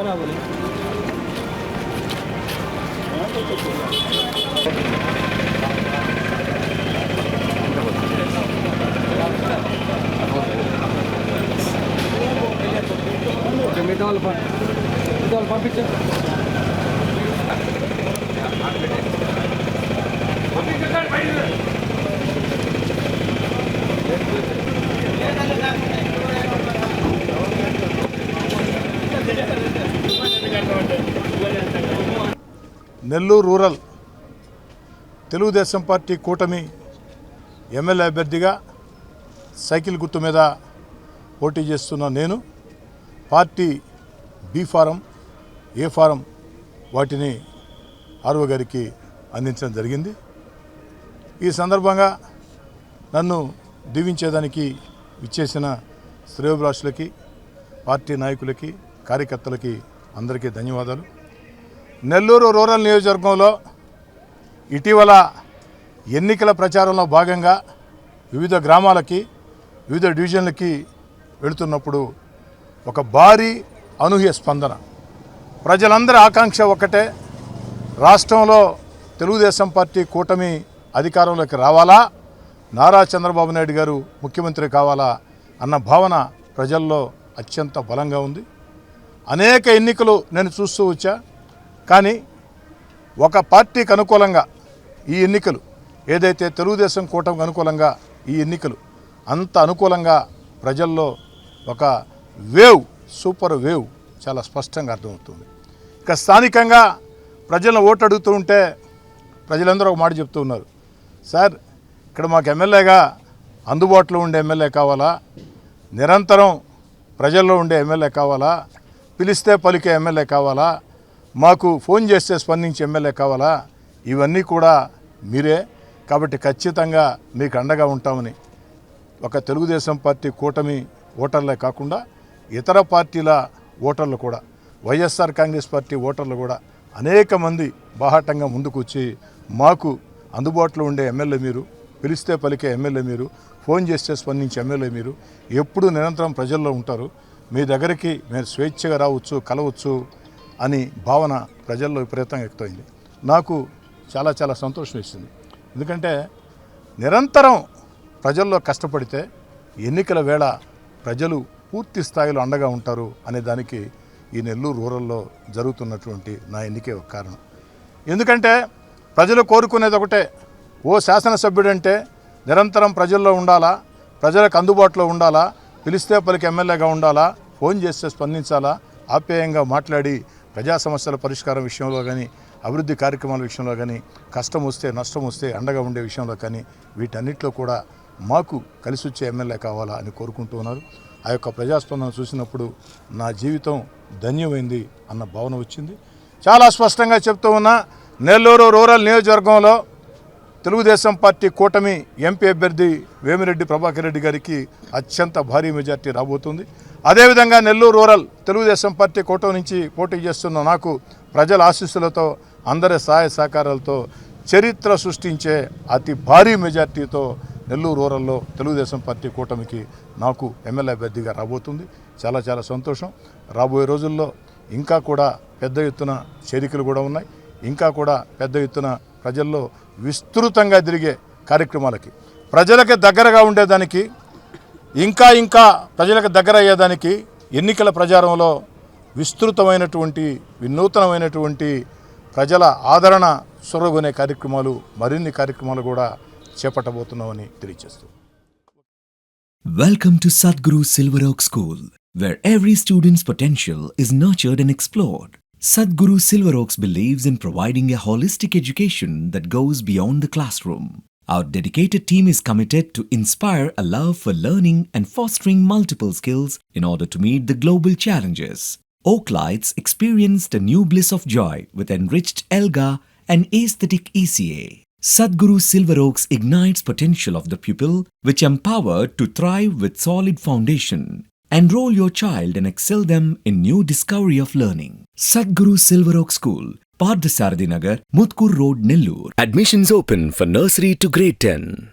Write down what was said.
बराबर है। Tomato picture Nellore rural Telugu Desam party కూటమి ఎమ్మెల్యే అభ్యర్థిగా సైకిల్ గుర్తు మీద పోటీ చేస్తున్న నేను party B form A form వాటిని ఆర్వ గారికి అందించడం జరిగింది. ఈ సందర్భంగా నన్ను దీవించేదానికి ఇచ్చేసిన శ్రేయోభిలాషులకి పార్టీ నాయకులకి కార్యకర్తలకి అందరికీ ధన్యవాదాలు. నెల్లూరు రూరల్ నియోజకవర్గంలో ఇటీవల ఎన్నికల ప్రచారంలో భాగంగా వివిధ గ్రామాలకి వివిధ డివిజన్లకి వెళుతున్నప్పుడు ఒక భారీ అనూహ్య స్పందన. ప్రజలందరి ఆకాంక్ష ఒక్కటే రాష్ట్రంలో తెలుగుదేశం పార్టీ కూటమి అధికారంలోకి రావాలా? నారా చంద్రబాబు నాయుడు గారు ముఖ్యమంత్రి కావాలా? అన్న భావన ప్రజల్లో అత్యంత బలంగా ఉంది. అనేక ఎన్నికలు నేను చూస్తూ వచ్చా. కానీ ఒక పార్టీకి అనుకూలంగా ఈ ఎన్నికలు ఏదైతే తెలుగుదేశం కూటమికి అనుకూలంగా ఈ ఎన్నికలు అంత అనుకూలంగా ప్రజల్లో ఒక వేవ్ సూపర్ వేవ్ చాలా స్పష్టంగా అర్థమవుతుంది. ఇక స్థానికంగా ప్రజలను ఓటు అడుగుతూ ఉంటే ప్రజలందరూ ఒక మాట చెప్తూ ఉన్నారు. సార్ ఇక్కడ మాకు ఎమ్మెల్యేగా అందుబాటులో ఉండే ఎమ్మెల్యే కావాలా? నిరంతరం ప్రజల్లో ఉండే ఎమ్మెల్యే కావాలా? పిలిస్తే పలికే ఎమ్మెల్యే కావాలా? మాకు ఫోన్ చేస్తే స్పందించి ఎమ్మెల్యే కావాలా? ఇవన్నీ కూడా మీరే. కాబట్టి ఖచ్చితంగా మీకు అండగా ఉంటామని ఒక తెలుగుదేశం పార్టీ కూటమి ఓటర్లే కాకుండా ఇతర పార్టీల ఓటర్లు కూడా వైఎస్ఆర్ కాంగ్రెస్ పార్టీ ఓటర్లు కూడా అనేక మంది బాహాటంగా ముందుకు వచ్చి మాకు అందుబాటులో ఉండే ఎమ్మెల్యే మీరు పిలిస్తే పలికే ఎమ్మెల్యే మీరు ఫోన్ చేస్తే స్పందించే ఎమ్మెల్యే మీరు ఎప్పుడు నిరంతరం ప్రజల్లో ఉంటారు. మీ దగ్గరికి మీరు స్వేచ్ఛగా రావచ్చు కలవచ్చు అని భావన ప్రజల్లో విపరీతంగా వ్యక్తమైంది. నాకు చాలా చాలా సంతోషం ఇస్తుంది ఎందుకంటే నిరంతరం ప్రజల్లో కష్టపడితే ఎన్నికల వేళ ప్రజలు పూర్తి స్థాయిలో అండగా ఉంటారు అనే దానికి ఈ నెల్లూరు రూరల్లో జరుగుతున్నటువంటి నా ఎన్నికే ఒక కారణం. ఎందుకంటే ప్రజలు కోరుకునేది ఒకటే ఓ శాసనసభ్యుడంటే నిరంతరం ప్రజల్లో ఉండాలా ప్రజలకు అందుబాటులో ఉండాలా పిలిస్తే పలికి ఎమ్మెల్యేగా ఉండాలా ఫోన్ చేస్తే స్పందించాలా ఆప్యాయంగా మాట్లాడి ప్రజా సమస్యల పరిష్కారం విషయంలో కానీ అభివృద్ధి కార్యక్రమాల విషయంలో కానీ కష్టం వస్తే నష్టం వస్తే అండగా ఉండే విషయంలో కానీ వీటన్నిటిలో కూడా మాకు కలిసి వచ్చే ఎమ్మెల్యే కావాలా అని కోరుకుంటూ ఉన్నారు. ఆ యొక్క ప్రజాస్పందన చూసినప్పుడు నా జీవితం ధన్యమైంది అన్న భావన వచ్చింది. చాలా స్పష్టంగా చెప్తూ ఉన్నా నెల్లూరు రూరల్ నియోజకవర్గంలో తెలుగుదేశం పార్టీ కూటమి ఎంపీ అభ్యర్థి వేమిరెడ్డి ప్రభాకర్ రెడ్డి గారికి అత్యంత భారీ మెజార్టీ రాబోతుంది. అదేవిధంగా నెల్లూరు రూరల్ తెలుగుదేశం పార్టీ కూటమి నుంచి పోటీ చేస్తున్న నాకు ప్రజల ఆశీస్సులతో అందరి సహాయ సహకారాలతో చరిత్ర సృష్టించే అతి భారీ మెజార్టీతో నెల్లూరు రూరల్లో తెలుగుదేశం పార్టీ కూటమికి నాకు ఎమ్మెల్యే అభ్యర్థిగా రాబోతుంది. చాలా చాలా సంతోషం. రాబోయే రోజుల్లో ఇంకా కూడా పెద్ద ఎత్తున చేరికలు కూడా ఉన్నాయి. ఇంకా కూడా పెద్ద ఎత్తున ప్రజల్లో విస్తృతంగా తిరిగే కార్యక్రమాలకి ప్రజలకి దగ్గరగా ఉండేదానికి ఇంకా ఇంకా ప్రజలకు దగ్గర అయ్యేదానికి ఎన్నికల ప్రచారంలో విస్తృతమైనటువంటి వినూతనమైనటువంటి ప్రజల ఆదరణ సొరగొనే కార్యక్రమాలు మరిన్ని కార్యక్రమాలు కూడా చేపట్టబోతున్నామని తెలియజేస్తుంది Sadhguru Silver believes in providing a holistic education that goes goes the classroom Our dedicated team is committed to inspire a love for learning and fostering multiple skills in order to meet the global challenges. Oaklights experienced a new bliss of joy with enriched ELGA and aesthetic ECA. Sadhguru Silver Oaks ignites potential of the pupil, which empowered to thrive with solid foundation. Enroll your child and excel them in new discovery of learning. Sadhguru Silver Oak School, Pardasarthi Nagar, Mutkur Road, Nellore. Admissions open for nursery to grade 10.